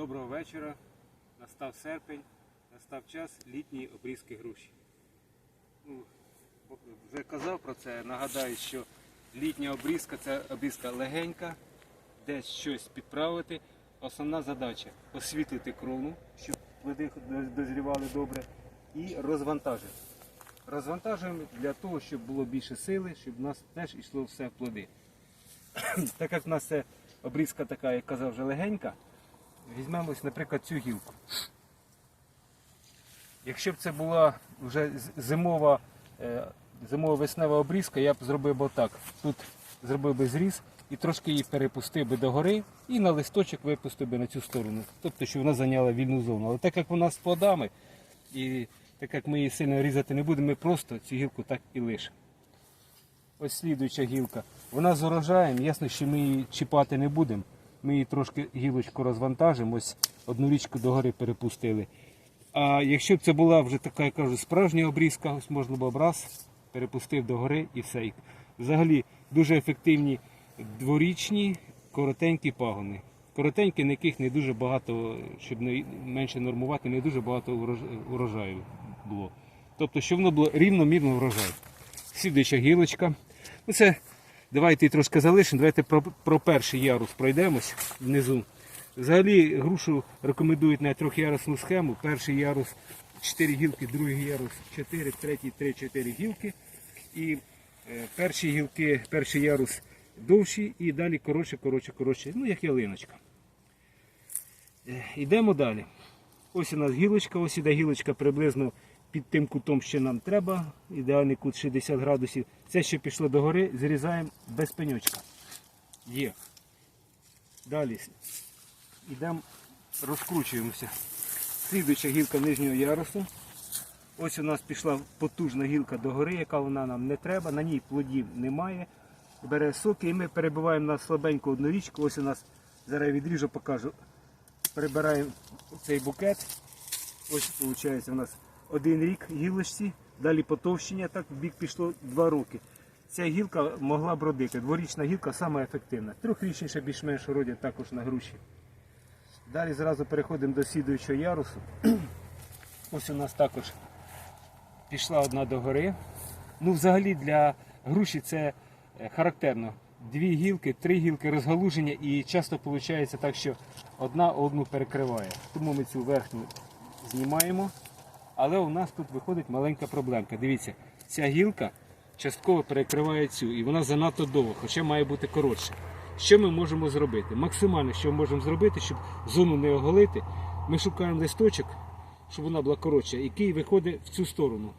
Доброго вечора. Настав серпень, настав час літньої обрізки груші. Ну, вже казав про це, нагадаю, що літня обрізка це обрізка легенька, десь щось підправити. Основна задача освітлити крону, щоб плоди дозрівали добре, і розвантажити. Розвантажуємо для того, щоб було більше сили, щоб в нас теж йшло все в плоди. так як в нас це обрізка така, як казав, вже легенька, візьмемо, наприклад, цю гілку. Якщо б це була вже зимова, е, зимово-веснева обрізка, я б зробив би так. Тут зробив би зріз і трошки її перепустив би догори і на листочок випустив би на цю сторону. Тобто, щоб вона зайняла вільну зону. Але так як вона з плодами, і так як ми її сильно різати не будемо, ми просто цю гілку так і лишимо. Ось слідуюча гілка. Вона з урожаєм, ясно, що ми її чіпати не будемо. Ми її трошки гілочку розвантажимо, ось одну річку догори перепустили. А якщо б це була вже така, я кажу, справжня обрізка, ось можна б раз, перепустив догори і все. Взагалі дуже ефективні дворічні, коротенькі пагони. Коротенькі, на яких не дуже багато, щоб не менше нормувати, не дуже багато урож- урожаю було. Тобто, щоб воно було рівномірно врожай. Слідуюча гілочка. Ну це давайте трошки залишимо. Давайте про, про перший ярус пройдемось внизу. Взагалі грушу рекомендують на трьохярусну схему. Перший ярус 4 гілки, другий ярус 4, третій 3-4 гілки. І е, перші гілки, перший ярус довші і далі коротше, коротше, коротше. Ну як ялиночка. Е, Йдемо далі. Ось у нас гілочка, ось іде гілочка приблизно під тим кутом, що нам треба. Ідеальний кут 60 градусів. Це ще пішло догори, зрізаємо без пеньочка. Є. Далі йдемо, розкручуємося. Слідуюча гілка нижнього ярусу. Ось у нас пішла потужна гілка догори, яка вона нам не треба, на ній плодів немає. Бере соки і ми перебиваємо на слабеньку одну річку. Ось у нас, зараз відріжу, покажу. Перебираємо цей букет. Ось виходить у нас один рік гілочці, далі потовщення, так в бік пішло два роки. Ця гілка могла б родити. Дворічна гілка саме ефективна. Трьохрічніше більш-менш родять також на груші. Далі зразу переходимо до слідуючого ярусу. Ось у нас також пішла одна догори. Ну, взагалі для груші це е, характерно. Дві гілки, три гілки розгалуження і часто виходить так, що одна одну перекриває. Тому ми цю верхню знімаємо. Але у нас тут виходить маленька проблемка. Дивіться, ця гілка частково перекриває цю і вона занадто довга, хоча має бути коротше. Що ми можемо зробити? Максимально, що ми можемо зробити, щоб зону не оголити, ми шукаємо листочок, щоб вона була коротша, який виходить в цю сторону.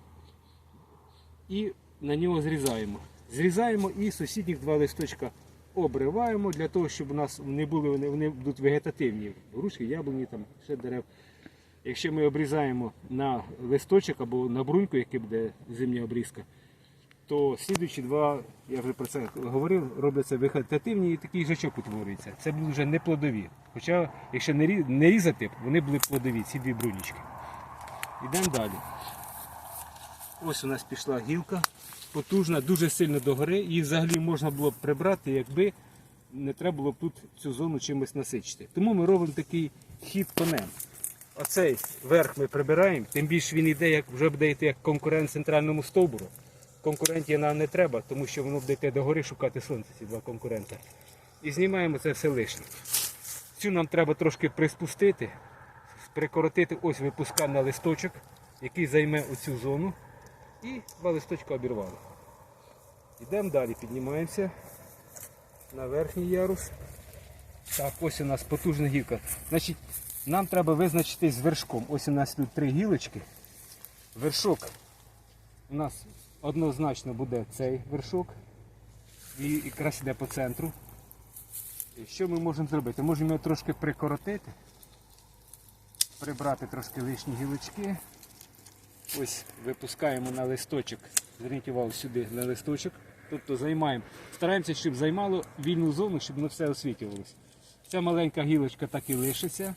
І на нього зрізаємо. Зрізаємо і сусідніх два листочка обриваємо для того, щоб у нас не були вони, вони будуть вегетативні. Грушки, яблуні, там ще дерев. Якщо ми обрізаємо на листочок або на бруньку, який буде зимня обрізка, то слідуючі два, я вже про це говорив, робляться вегетативні і такий жачок утворюється. Це будуть вже не плодові. Хоча, якщо не не різати, вони були плодові, ці дві брунічки. Йдемо далі. Ось у нас пішла гілка, потужна, дуже сильно догори. Її взагалі можна було б прибрати, якби не треба було б тут цю зону чимось насичити. Тому ми робимо такий хід конем. Оцей верх ми прибираємо, тим більше він йде, як вже буде йти як конкурент центральному стовбуру. Конкурентів нам не треба, тому що воно буде йти догори шукати сонце, ці два конкурента. І знімаємо це все лишнє. Цю нам треба трошки приспустити, прикоротити, ось випускаємо на листочок, який займе оцю зону. І два листочка обірвали. Йдемо далі, піднімаємося на верхній ярус. Так, ось у нас потужна гілка. Значить, нам треба визначитись з вершком. Ось у нас тут три гілочки. Вершок у нас однозначно буде цей вершок. І якраз йде по центру. І Що ми можемо зробити? Можемо його трошки прикоротити, прибрати трошки лишні гілочки. Ось випускаємо на листочок. Зверніть увагу сюди на листочок. Тобто займаємо. Стараємося, щоб займало вільну зону, щоб воно все освітлювалося. Ця маленька гілочка так і лишиться.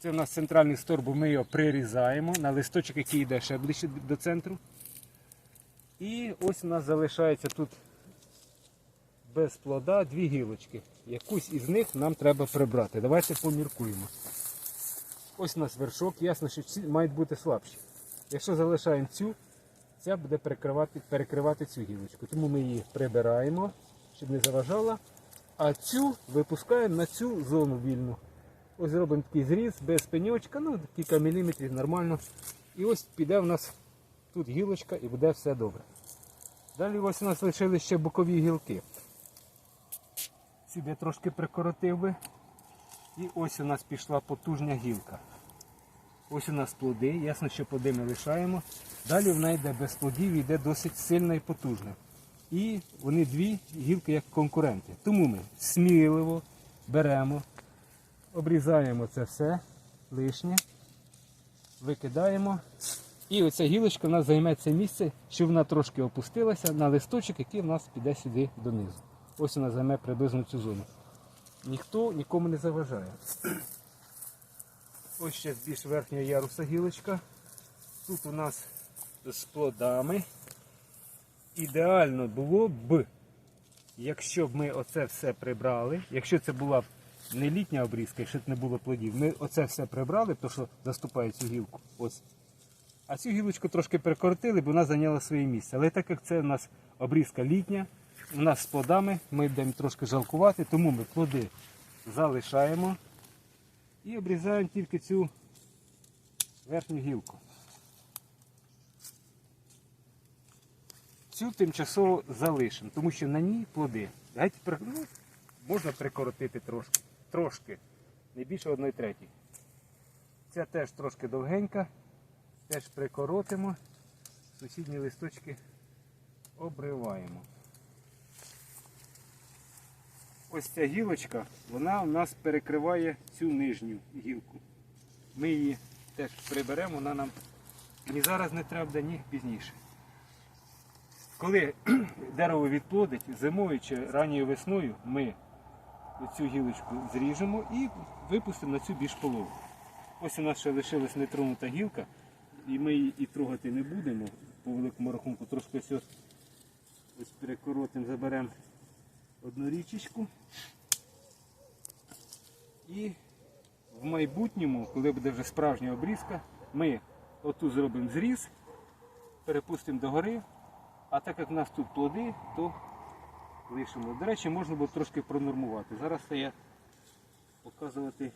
Це у нас центральний стовбур, ми його прирізаємо на листочок, який йде ще ближче до центру. І ось у нас залишається тут без плода дві гілочки. Якусь із них нам треба прибрати. Давайте поміркуємо. Ось у нас вершок, ясно, що ці мають бути слабші. Якщо залишаємо цю, ця буде перекривати, перекривати цю гілочку. Тому ми її прибираємо, щоб не заважала. А цю випускаємо на цю зону вільну. Ось зробимо такий зріз без пеньочка, ну кілька міліметрів нормально. І ось піде в нас тут гілочка і буде все добре. Далі ось у нас лишились ще бокові гілки. Я трошки прикоротив би. І ось у нас пішла потужня гілка. Ось у нас плоди, ясно, що плоди ми лишаємо. Далі вона йде без плодів йде досить сильна і потужна. І вони дві гілки як конкуренти. Тому ми сміливо беремо, обрізаємо це все лишнє, викидаємо. І оця гілочка у нас займе це місце, щоб вона трошки опустилася на листочок, який у нас піде сюди донизу. Ось вона займе приблизно цю зону. Ніхто нікому не заважає. Ось ще більш верхнього яруса гілочка. Тут у нас з плодами. Ідеально було б, якщо б ми оце все прибрали, якщо це була б не літня обрізка, б не було плодів, ми оце все прибрали, то що заступає цю гілку. Ось. А цю гілочку трошки перекоротили, бо вона зайняла своє місце. Але так як це у нас обрізка літня, у нас з плодами, ми будемо трошки жалкувати, тому ми плоди залишаємо і обрізаємо тільки цю верхню гілку. Цю тимчасово залишимо, тому що на ній плоди. Геть, ну, можна прикоротити трошки, трошки, не більше одної третій. Ця теж трошки довгенька, теж прикоротимо, сусідні листочки обриваємо. Ось ця гілочка, вона у нас перекриває цю нижню гілку. Ми її теж приберемо, вона нам ні зараз не треба ні пізніше. Коли дерево відплодить, зимою чи ранньою весною ми цю гілочку зріжемо і випустимо на цю більш полову. Ось у нас ще лишилась нетронута гілка, і ми її і трогати не будемо. По великому рахунку трошки ось, ось перекоротимо, заберемо одну річечку. І в майбутньому, коли буде вже справжня обрізка, ми оту зробимо зріз, перепустимо догори, а так як в нас тут плоди, то лишимо. До речі, можна було трошки пронормувати. Зараз я показувати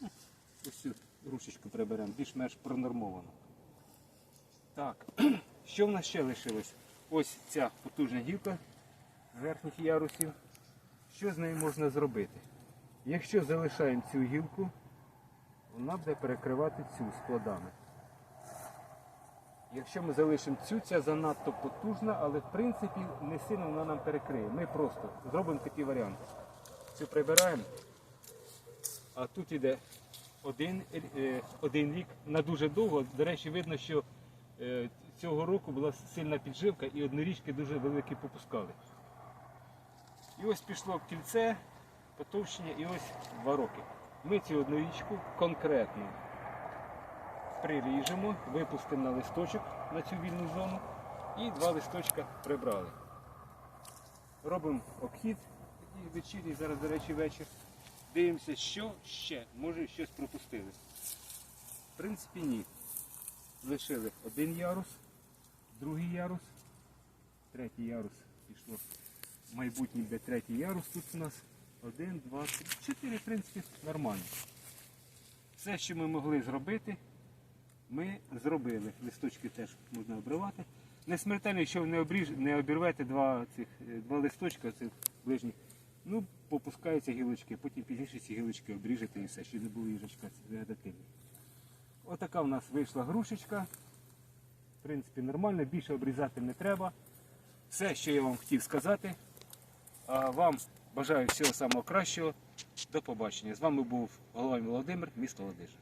ну, ось цю ручечку приберемо, більш-менш пронормовано. Так, що в нас ще лишилось? Ось ця потужна гілка верхніх ярусів. Що з нею можна зробити? Якщо залишаємо цю гілку, вона буде перекривати цю з плодами. Якщо ми залишимо цю, ця занадто потужна, але в принципі не сильно вона нам перекриє. Ми просто зробимо такий варіант. Цю прибираємо, а тут іде один, е, один рік на дуже довго. До речі, видно, що е, цього року була сильна підживка і однорічки дуже великі попускали. І ось пішло кільце, потовщення і ось два роки. Ми цю однорічку конкретно приріжемо, випустимо на листочок на цю вільну зону і два листочка прибрали. Робимо обхід такий вечірній, зараз, до речі, вечір. Дивимося, що ще, може щось пропустили. В принципі, ні. Лишили один ярус, другий ярус, третій ярус пішло. Майбутній буде третій ярус тут у нас. Один, два, три, чотири, в принципі, нормально. Все, що ми могли зробити, ми зробили. Листочки теж можна обривати. Не смертельно, якщо не, обріж, не обірвете два, цих, е, два листочка цих ближніх, ну, попускаються гілочки, потім пізніше ці гілочки обріжете і все, щоб не було їжачка вегетативна. Отака у нас вийшла грушечка. В принципі, нормально, більше обрізати не треба. Все, що я вам хотів сказати. А вам бажаю всього самого кращого. До побачення. З вами був Головань Володимир, місто Ладижа.